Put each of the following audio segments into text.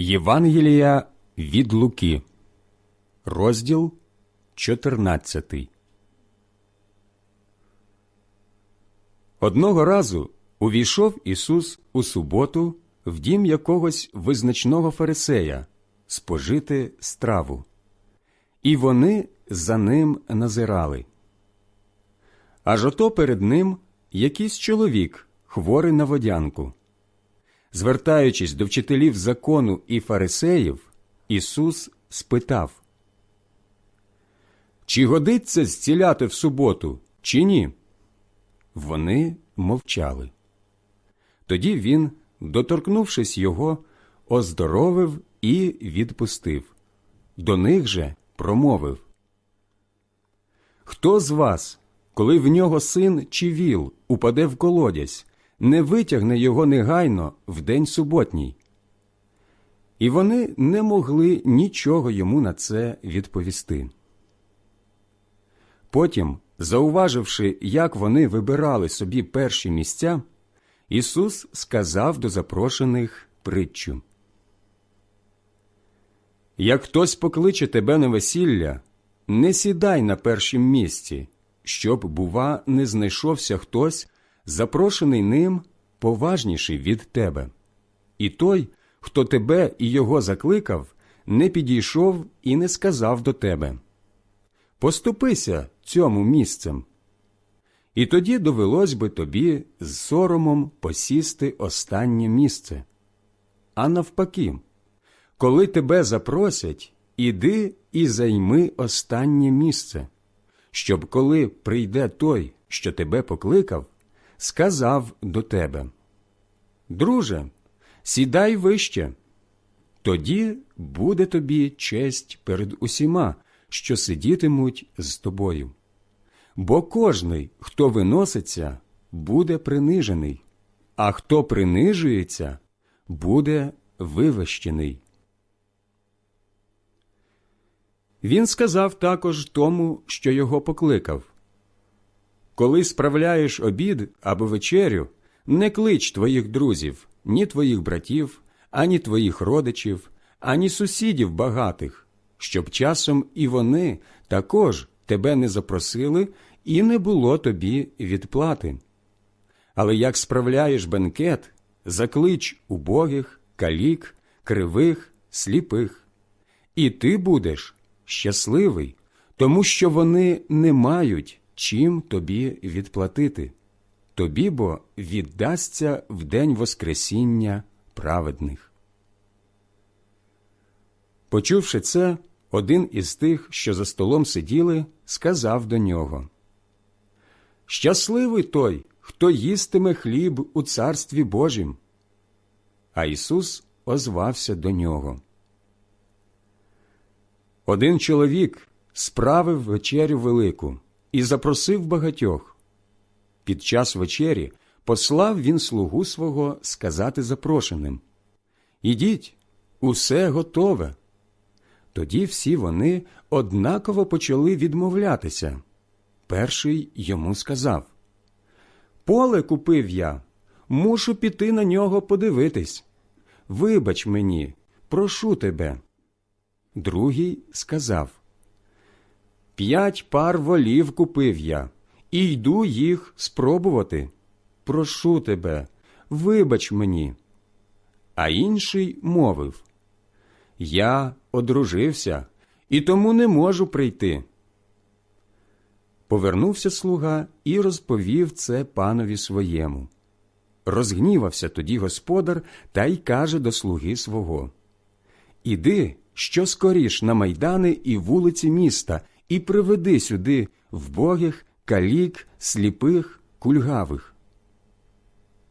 Євангелія від Луки, розділ 14. Одного разу увійшов Ісус у суботу в дім якогось визначного фарисея спожити страву, і вони за ним назирали. Аж ото перед ним якийсь чоловік, хворий на водянку. Звертаючись до вчителів закону і фарисеїв, Ісус спитав, Чи годиться зціляти в суботу, чи ні? Вони мовчали. Тоді він, доторкнувшись його, оздоровив і відпустив. До них же промовив Хто з вас, коли в нього син чи віл упаде в колодязь, не витягне його негайно в день суботній. І вони не могли нічого йому на це відповісти. Потім, зауваживши, як вони вибирали собі перші місця, Ісус сказав до запрошених притчу. Як хтось покличе тебе на весілля, не сідай на першім місці, щоб, бува, не знайшовся хтось, запрошений ним поважніший від тебе. І той, хто тебе і його закликав, не підійшов і не сказав до тебе Поступися цьому місцем. І тоді довелось би тобі з соромом посісти останнє місце. А навпаки, коли тебе запросять, іди і займи останнє місце, щоб коли прийде той, що тебе покликав, сказав до тебе Друже, сідай вище, тоді буде тобі честь перед усіма, що сидітимуть з тобою. Бо кожний, хто виноситься, буде принижений, а хто принижується, буде вивищений. Він сказав також тому, що його покликав Коли справляєш обід або вечерю, не клич твоїх друзів, ні твоїх братів, ані твоїх родичів, ані сусідів багатих, щоб часом і вони також тебе не запросили і не було тобі відплати. Але як справляєш бенкет, заклич убогих, калік, кривих, сліпих, і ти будеш щасливий, тому що вони не мають чим тобі відплатити. Тобі бо віддасться в день Воскресіння праведних. Почувши це, один із тих, що за столом сиділи, сказав до нього Щасливий той, хто їстиме хліб у царстві Божім. А Ісус озвався до нього. Один чоловік справив вечерю велику і запросив багатьох. Під час вечері послав він слугу свого сказати запрошеним Ідіть, усе готове. Тоді всі вони однаково почали відмовлятися. Перший йому сказав Поле купив я, мушу піти на нього подивитись. Вибач мені, прошу тебе. Другий сказав П'ять пар волів купив я, і йду їх спробувати. Прошу тебе, вибач мені. А інший мовив Я одружився і тому не можу прийти. Повернувся слуга і розповів це панові своєму. Розгнівався тоді господар та й каже до слуги свого Іди, що скоріш на майдани і вулиці міста, і приведи сюди вбогих, калік, сліпих, кульгавих.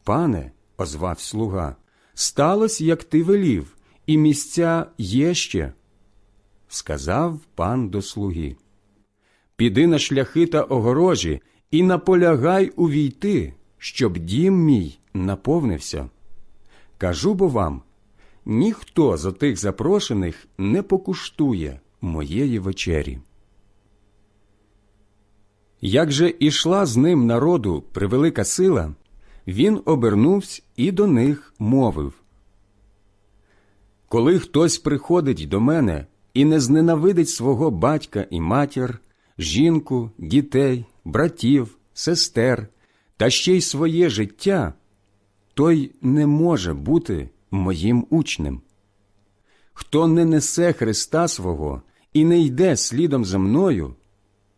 Пане, озвав слуга, сталося, як ти велів, і місця є ще. Сказав пан до слуги Піди на шляхи та огорожі і наполягай увійти, щоб дім мій наповнився. Кажу бо вам ніхто з отих запрошених не покуштує моєї вечері. Як же ішла з ним народу превелика сила, він обернувся і до них мовив Коли хтось приходить до мене і не зненавидить свого батька і матір, жінку, дітей, братів, сестер та ще й своє життя, той не може бути моїм учнем. Хто не несе Христа свого і не йде слідом за мною,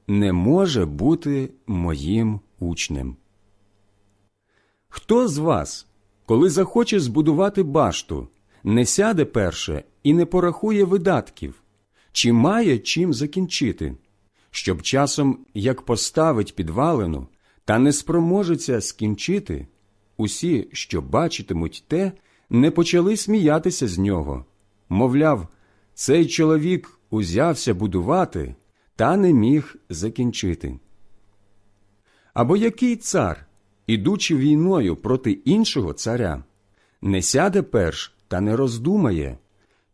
не може бути моїм учнем. Хто з вас, коли захоче збудувати башту, не сяде перше і не порахує видатків, чи має чим закінчити, щоб часом, як поставить підвалину, та не спроможеться скінчити, усі, що бачитимуть те, не почали сміятися з нього, мовляв, цей чоловік узявся будувати та не міг закінчити. Або який цар, ідучи війною проти іншого царя, не сяде перш та не роздумає,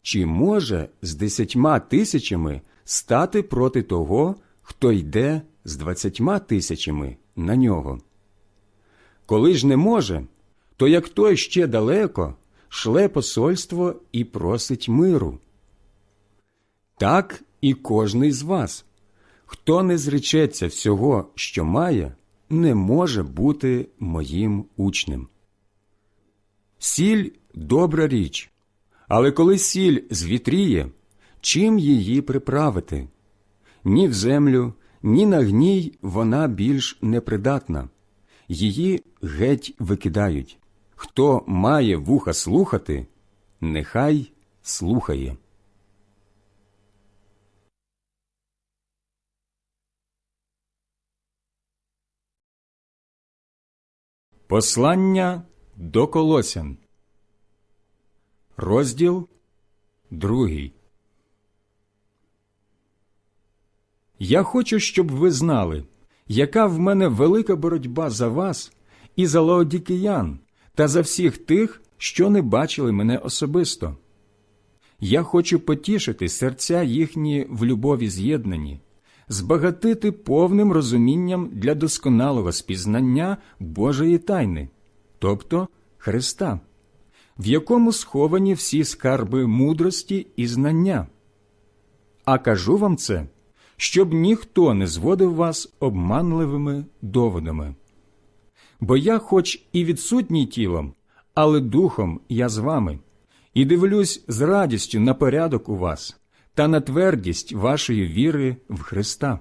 чи може з десятьма тисячами стати проти того, хто йде з двадцятьма тисячами на нього. Коли ж не може, то як той ще далеко шле посольство і просить миру. Так і кожний з вас, хто не зречеться всього, що має, не може бути моїм учнем. Сіль добра річ, але коли сіль звітріє, чим її приправити? Ні в землю, ні на гній вона більш непридатна. Її геть викидають. Хто має вуха слухати, нехай слухає. Послання до Колосян Розділ другий. Я хочу, щоб ви знали, яка в мене велика боротьба за вас і за лаодікиян та за всіх тих, що не бачили мене особисто. Я хочу потішити серця їхні в любові з'єднані, збагатити повним розумінням для досконалого спізнання Божої тайни, тобто Христа, в якому сховані всі скарби мудрості і знання. А кажу вам це, щоб ніхто не зводив вас обманливими доводами. Бо я, хоч і відсутній тілом, але духом я з вами, і дивлюсь з радістю на порядок у вас та на твердість вашої віри в Христа.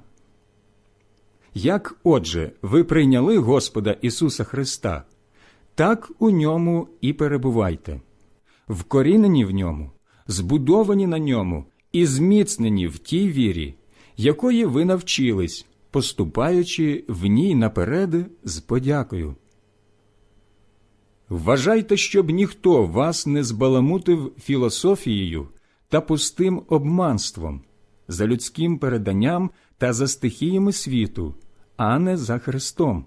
Як, отже, ви прийняли Господа Ісуса Христа, так у ньому і перебувайте, вкорінені в ньому, збудовані на ньому і зміцнені в тій вірі, якої ви навчились, поступаючи в ній наперед з подякою. Вважайте, щоб ніхто вас не збаламутив філософією та пустим обманством, за людським переданням та за стихіями світу, а не за Христом.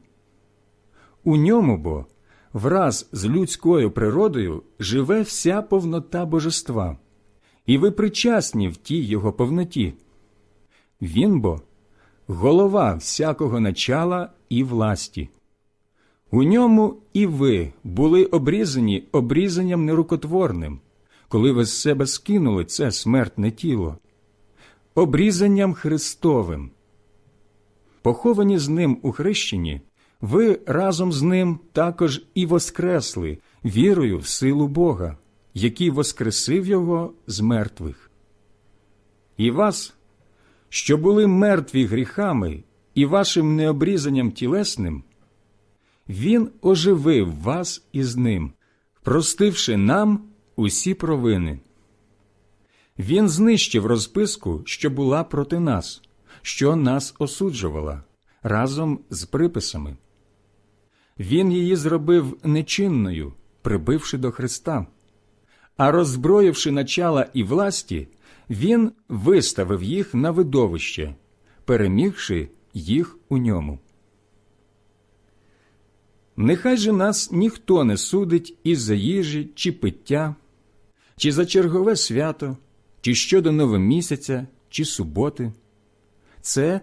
У ньому бо враз з людською природою живе вся повнота божества, і ви причасні в тій його повноті. Він бо голова всякого начала і власті. У ньому і ви були обрізані обрізанням нерукотворним, коли ви з себе скинули це смертне тіло, обрізанням Христовим. Поховані з ним у хрещенні, ви разом з ним також і воскресли вірою в силу Бога, який воскресив Його з мертвих. І вас, що були мертві гріхами і вашим необрізанням тілесним, Він оживив вас із ним, простивши нам усі провини. Він знищив розписку, що була проти нас, що нас осуджувала, разом з приписами. Він її зробив нечинною, прибивши до Христа, а роззброївши начала і власті, він виставив їх на видовище, перемігши їх у ньому. Нехай же нас ніхто не судить із за їжі чи пиття, чи за чергове свято, чи щодо новомісяця, чи суботи. Це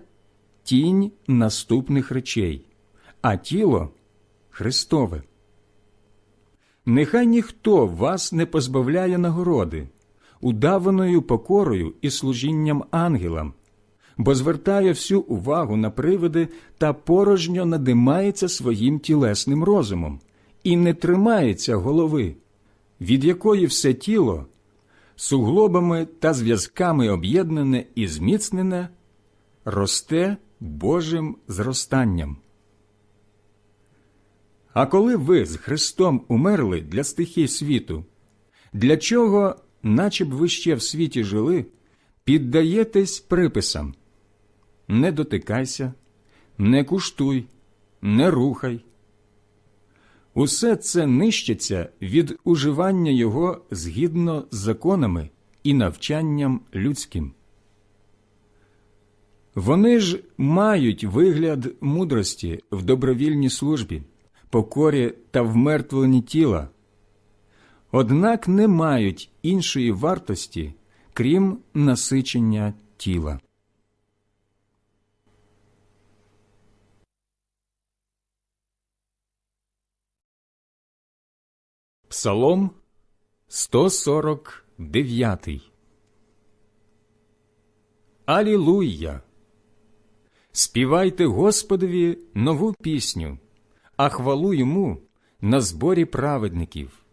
тінь наступних речей, а тіло Христове. Нехай ніхто вас не позбавляє нагороди, удаваною покорою і служінням ангелам, бо звертає всю увагу на привиди та порожньо надимається своїм тілесним розумом і не тримається голови, від якої все тіло суглобами та зв'язками об'єднане і зміцнене, росте Божим зростанням. А коли ви з Христом умерли для стихій світу, для чого, наче б ви ще в світі жили, піддаєтесь приписам не дотикайся, не куштуй, не рухай. Усе це нищиться від уживання його згідно з законами і навчанням людським. Вони ж мають вигляд мудрості в добровільній службі, покорі та вмертвленні тіла, однак не мають іншої вартості, крім насичення тіла. Псалом 149 Алілуя! Співайте Господові нову пісню, а хвалу йому на зборі праведників.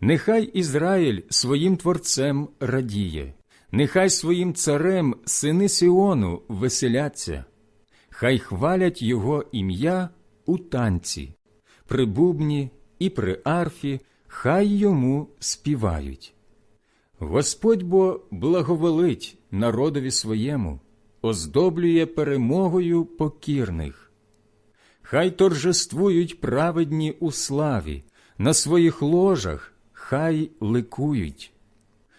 Нехай Ізраїль своїм творцем радіє, нехай своїм царем сини Сіону веселяться, хай хвалять його ім'я у танці, при бубні і при арфі хай йому співають. Господь бо благоволить народові своєму, оздоблює перемогою покірних. Хай торжествують праведні у славі, на своїх ложах хай ликують.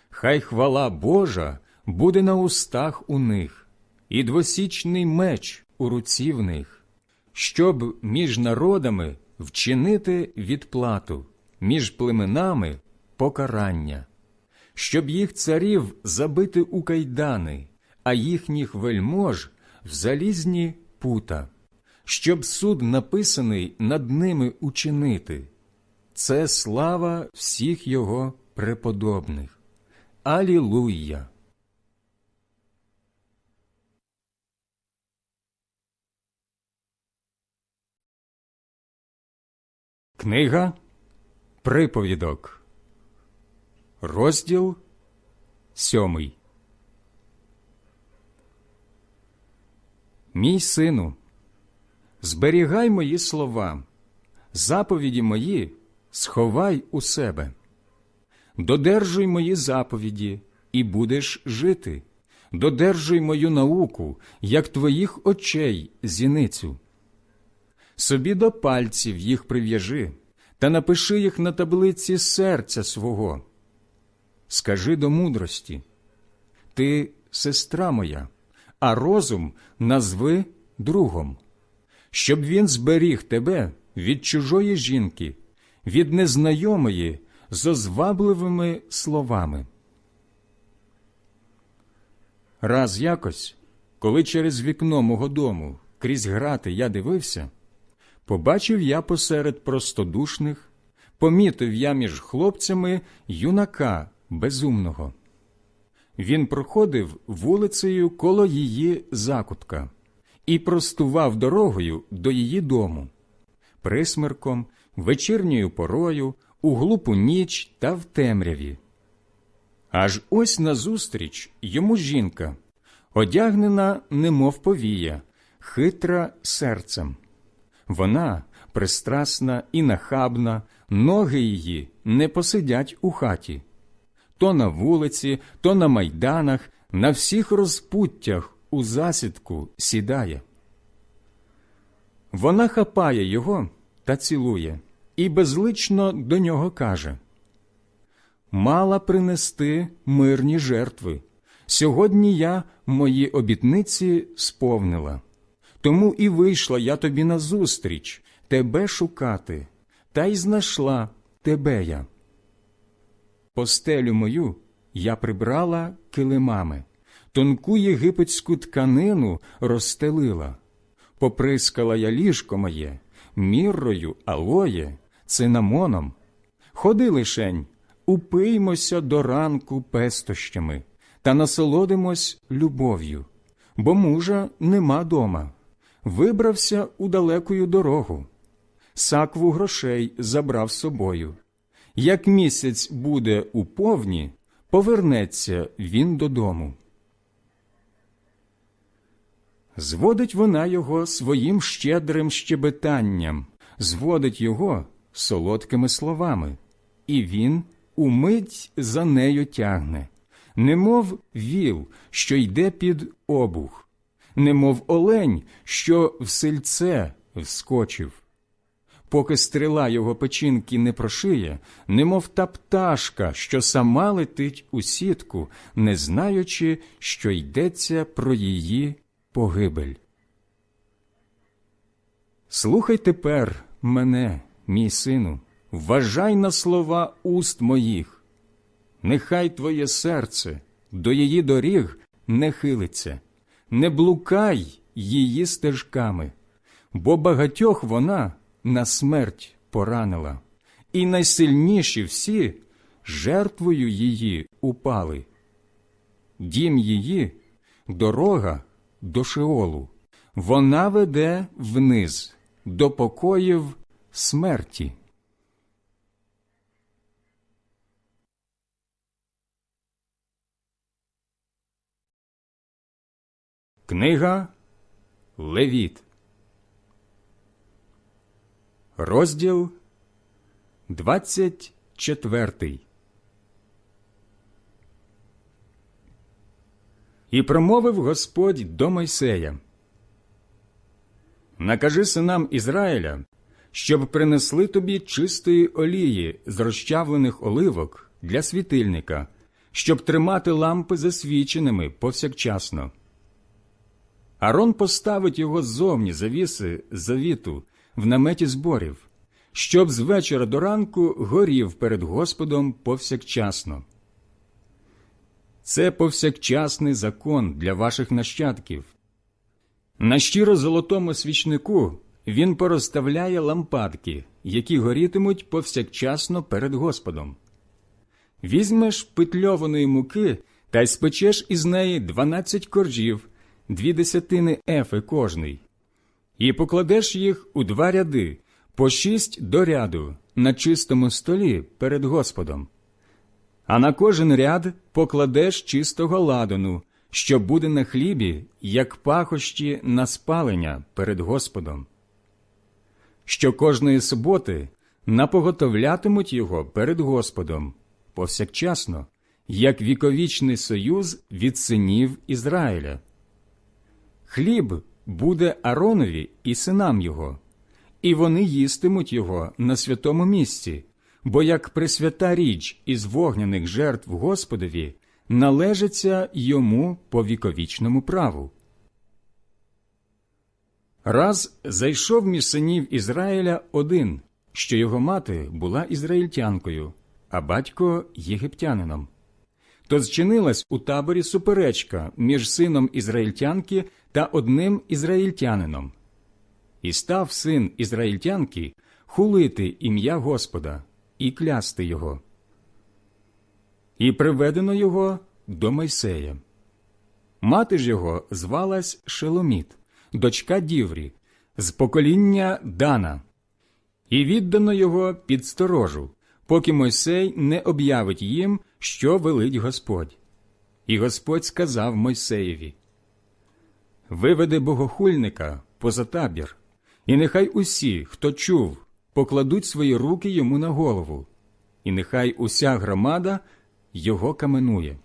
Хай хвала Божа буде на устах у них, і двосічний меч у руці в них, щоб між народами вчинити відплату між племенами покарання, щоб їх царів забити у кайдани, а їхніх вельмож в залізні пута, щоб суд написаний над ними учинити. Це слава всіх його преподобних. Алілуя! Книга Приповідок, розділ сьомий. Мій сину, зберігай мої слова, заповіді мої сховай у себе, додержуй мої заповіді, і будеш жити, додержуй мою науку, як твоїх очей зіницю. Собі до пальців їх прив'яжи та напиши їх на таблиці серця свого. Скажи до мудрості Ти сестра моя, а розум назви другом, щоб він зберіг тебе від чужої жінки, від незнайомої з озвабливими словами. Раз якось, коли через вікно мого дому крізь грати я дивився. Побачив я посеред простодушних, помітив я між хлопцями юнака безумного. Він проходив вулицею коло її закутка і простував дорогою до її дому, присмерком, вечірньою порою, у глупу ніч та в темряві. Аж ось назустріч йому жінка, одягнена, немов повія, хитра серцем. Вона пристрасна і нахабна, ноги її не посидять у хаті. То на вулиці, то на майданах, на всіх розпуттях у засідку сідає. Вона хапає його та цілує, і безлично до нього каже Мала принести мирні жертви. Сьогодні я мої обітниці сповнила. Тому і вийшла я тобі назустріч, тебе шукати, та й знайшла тебе я. Постелю мою я прибрала килимами, тонку єгипетську тканину розстелила, поприскала я ліжко моє, міррою, алоє, цинамоном. Ходи лишень, упиймося до ранку пестощами та насолодимось любов'ю, бо мужа нема дома, вибрався у далекую дорогу, сакву грошей забрав собою. Як місяць буде у повні, повернеться він додому. Зводить вона його своїм щедрим щебетанням, зводить його солодкими словами, і він умить за нею тягне, немов віл, що йде під обух, немов олень, що в сельце вскочив. Поки стріла його печінки не прошиє, немов та пташка, що сама летить у сітку, не знаючи, що йдеться про її погибель. Слухай тепер мене, мій сину, вважай на слова уст моїх. Нехай твоє серце до її доріг не хилиться, не блукай її стежками, бо багатьох вона на смерть поранила, і найсильніші всі жертвою її упали. Дім її дорога до Шеолу, вона веде вниз до покоїв смерті. Книга Левіт. Розділ 24 І промовив Господь до Мойсея. Накажи синам Ізраїля, щоб принесли тобі чистої олії з розчавлених оливок для світильника, щоб тримати лампи засвіченими повсякчасно. Арон поставить його ззовні завіси завіту в наметі зборів, щоб з вечора до ранку горів перед Господом повсякчасно. Це повсякчасний закон для ваших нащадків. На щиро золотому свічнику він порозставляє лампадки, які горітимуть повсякчасно перед Господом. Візьмеш петльованої муки та й спечеш із неї дванадцять коржів, дві десятини ефи кожний, і покладеш їх у два ряди, по шість до ряду, на чистому столі перед Господом. А на кожен ряд покладеш чистого ладану, що буде на хлібі, як пахощі на спалення перед Господом. Що кожної суботи напоготовлятимуть його перед Господом повсякчасно, як віковічний союз від синів Ізраїля. Хліб буде Аронові і синам його, і вони їстимуть його на святому місці, бо як пресвята річ із вогняних жертв Господові належиться йому по віковічному праву. Раз зайшов між синів Ізраїля один, що його мати була ізраїльтянкою, а батько єгиптянином. То зчинилась у таборі суперечка між сином ізраїльтянки та одним ізраїльтянином. І став син ізраїльтянки хулити ім'я Господа і клясти його. І приведено його до Мойсея. Мати ж його звалась Шеломіт, дочка Діврі, з покоління Дана, і віддано його під сторожу, поки Мойсей не об'явить їм, що велить Господь. І Господь сказав Мойсеєві Виведи богохульника поза табір, і нехай усі, хто чув, покладуть свої руки йому на голову, і нехай уся громада його каменує.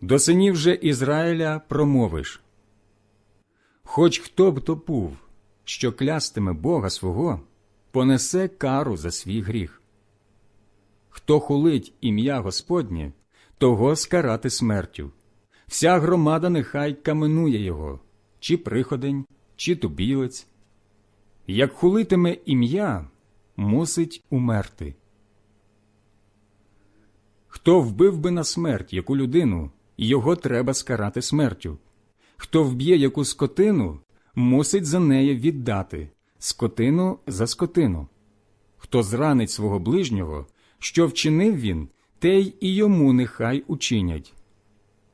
До синів же Ізраїля промовиш Хоч хто б то був, що клястиме Бога свого, понесе кару за свій гріх. Хто хулить ім'я Господнє, того скарати смертю. Вся громада нехай каменує його, чи приходень, чи тубілець. Як хулитиме ім'я, мусить умерти. Хто вбив би на смерть яку людину, його треба скарати смертю. Хто вб'є яку скотину, мусить за неї віддати скотину за скотину. Хто зранить свого ближнього, Що вчинив він, те й і йому нехай учинять.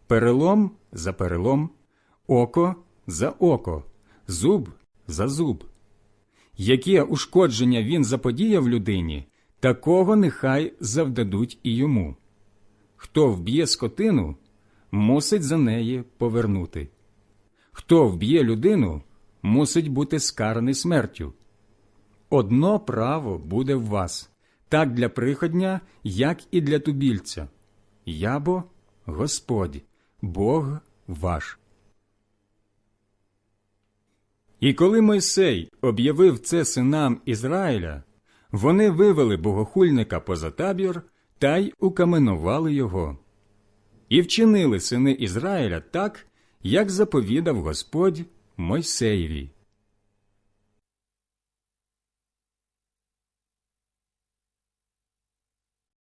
Перелом за перелом, око за око, зуб за зуб. Яке ушкодження він заподіяв людині, такого нехай завдадуть і йому. Хто вб'є скотину, мусить за неї повернути. Хто вб'є людину, мусить бути скараний смертю. Одно право буде в вас, так для приходня, як і для тубільця. Я бо Господь, Бог ваш. І коли Мойсей об'явив це синам Ізраїля, вони вивели богохульника поза табір та й укаменували його. І вчинили сини Ізраїля так, як заповідав Господь Мойсеєві.